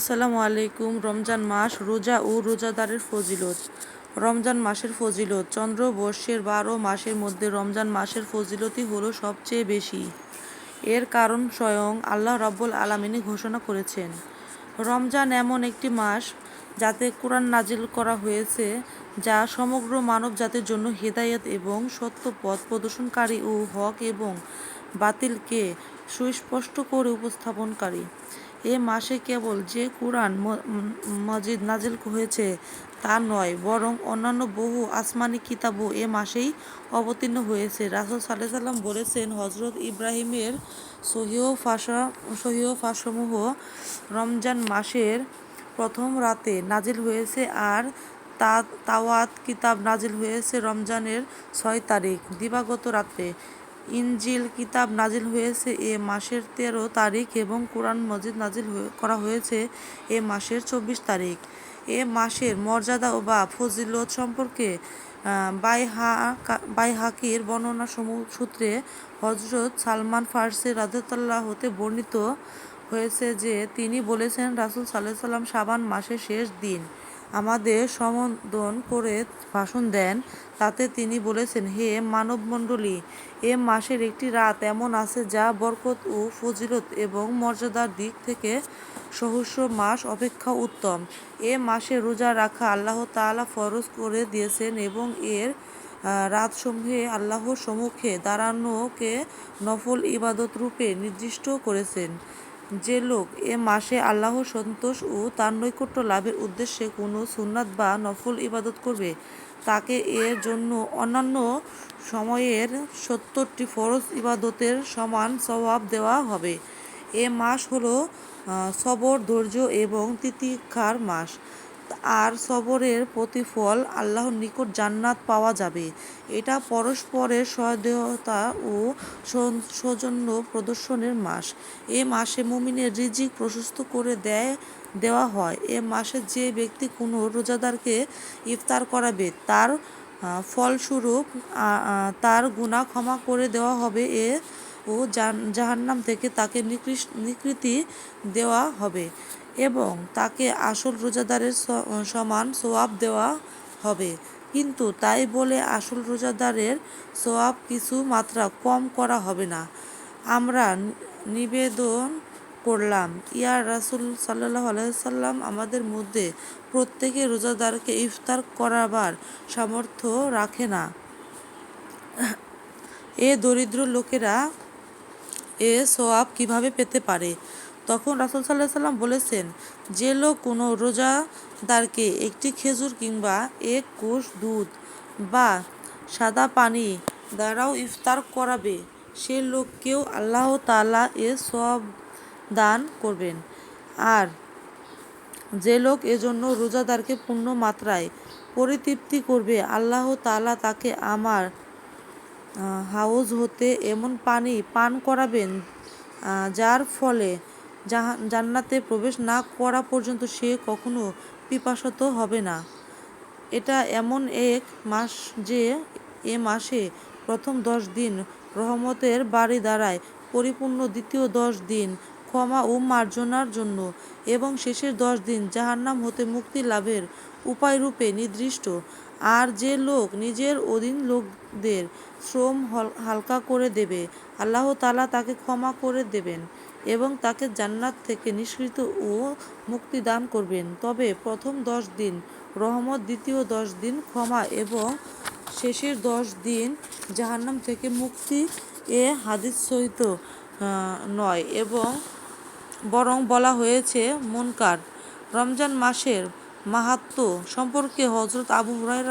আসসালামু আলাইকুম। রমজান মাস রোজা ও রোজাদারের ফজিলত। রমজান মাসের ফজিলত চন্দ্রবর্ষের বারো মাসের মধ্যে রমজান মাসের ফজিলতই হলো সবচেয়ে বেশি। এর কারণ স্বয়ং আল্লাহ রাব্বুল আলামিনই ঘোষণা করেছেন। রমজান এমন একটি মাস যাতে কোরআন নাজিল করা হয়েছে, যা সমগ্র মানব জাতির জন্য হেদায়েত এবং সত্য পথ প্রদর্শনকারী ও হক এবং বাতিলকে সুস্পষ্ট করে উপস্থাপনকারী। এ মাসে কেবল যে কোরআন মজিদ নাজিল হয়েছে তা নয়, বরং অন্যান্য বহু আসমানি কিতাবও এ মাসেই অবতীর্ণ হয়েছে। রাসুল সাল্লাহ সাল্লাম বলেছেন হজরত ইব্রাহিমের সহিহ ফাঁসা, সহিহ ফাঁসমূহ রমজান মাসের প্রথম রাতে নাজিল হয়েছে আর তা, তাওয়াত কিতাব নাজিল হয়েছে রমজানের ছয় তারিখ, দিবাগত রাত্রে। ইনজিল কিতাব নাজিল হয়েছে। এ মাসের তেরো তারিখ এবং কোরআন মজিদ নাজিল করা হয়েছে এ মাসের চব্বিশ তারিখ। এ মাসের মর্যাদা ও বা ফজিলত সম্পর্কে বাইহা বাইহাকির বর্ণনা সমূহ সূত্রে হজরত সালমান ফার্সি রাজতাল্লাহ হতে বর্ণিত হয়েছে যে তিনি বলেছেন রাসুল সাল্লাহ সাল্লাম সাবান মাসের শেষ দিন। আমাদের সম্বোধন করে ভাষণ দেন। তাতে তিনি বলেছেন, হে মানবমণ্ডলী, এ মাসের একটি রাত এমন আছে যা বরকত ও ফজিলত এবং মর্যাদার দিক থেকে সহস্র মাস অপেক্ষা উত্তম। এ মাসে রোজা রাখা আল্লাহ তাআলা ফরজ করে দিয়েছেন এবং এর রাতসমূহে আল্লাহর সম্মুখে দাঁড়ানোকে নফল ইবাদত রূপে নির্দিষ্ট করেছেন। যে লোক এ মাসে আল্লাহ সন্তোষ ও তার নৈকট্য লাভের উদ্দেশ্যে কোনো সুন্নাত বা নফল ইবাদত করবে, তাকে এর জন্য অন্যান্য সময়ের সত্তরটি ফরজ ইবাদতের সমান স্বভাব দেওয়া হবে। এ মাস হলো সবর, ধৈর্য এবং তিতিক্ষার মাস। আর সবরের প্রতিফল আল্লাহর নিকট জান্নাত পাওয়া যাবে। এটা পরস্পরের সহদেহতা ও সৌজন্য প্রদর্শনের মাস। এ মাসে মুমিনের রিজিক প্রশস্ত করে দেয়, দেওয়া হয়। এ মাসে যে ব্যক্তি কোনো রোজাদারকে ইফতার করাবে, তার ফলস্বরূপ তার গুণা ক্ষমা করে দেওয়া হবে। এ ও জাহান্নাম থেকে তাকে নিকৃতি দেওয়া হবে এবং তাকে আসল রোজাদারের সমান সোয়াব দেওয়া হবে। কিন্তু তাই বলে আসল রোজাদারের সোয়াব কিছু মাত্রা কম করা হবে না। আমরা নিবেদন করলাম, ইয়া রাসুল সাল্লাহ আলাইসাল্লাম আমাদের মধ্যে প্রত্যেকে রোজাদারকে ইফতার করাবার সামর্থ্য রাখে না। এ দরিদ্র লোকেরা এ সোয়াব কীভাবে পেতে পারে? তখন রাসুল সাল্লাহ সাল্লাম বলেছেন, যে লোক কোনো রোজাদারকে একটি খেজুর কিংবা এক কোষ দুধ বা সাদা পানি দ্বারাও ইফতার করাবে, সে লোককেও আল্লাহ তালা এ সব দান করবেন। আর যে লোক এজন্য রোজাদারকে পূর্ণ মাত্রায় পরিতৃপ্তি করবে, আল্লাহ তালা তাকে আমার হাউজ হতে এমন পানি পান করাবেন যার ফলে জান্নাতে প্রবেশ না করা পর্যন্ত সে কখনো পিপাসত হবে না। এটা এমন এক মাস যে এ মাসে প্রথম দশ দিন রহমতের বাড়ি দাঁড়ায়, পরিপূর্ণ দ্বিতীয় দশ দিন ক্ষমা ও মার্জনার জন্য, এবং শেষের দশ দিন জাহান্নাম হতে মুক্তি লাভের উপায়রূপে নির্দিষ্ট। আর যে লোক নিজের অধীন লোকদের শ্রম হালকা করে দেবে, আল্লাহ তাআলা তাকে ক্ষমা করে দেবেন এবং তাকে জান্নাত থেকে নিষ্কৃত ও মুক্তি দান করবেন। তবে প্রথম দশ দিন, রহমত দ্বিতীয় দশ দিন ক্ষমা এবং শেষের দশ দিন জাহান্নাম থেকে মুক্তি এ হাদিস সহিত নয় এবং বরং বলা হয়েছে, মুনকার। রমজান মাসের মাহাত্ম্য সম্পর্কে হজরত আবু হুরায়রা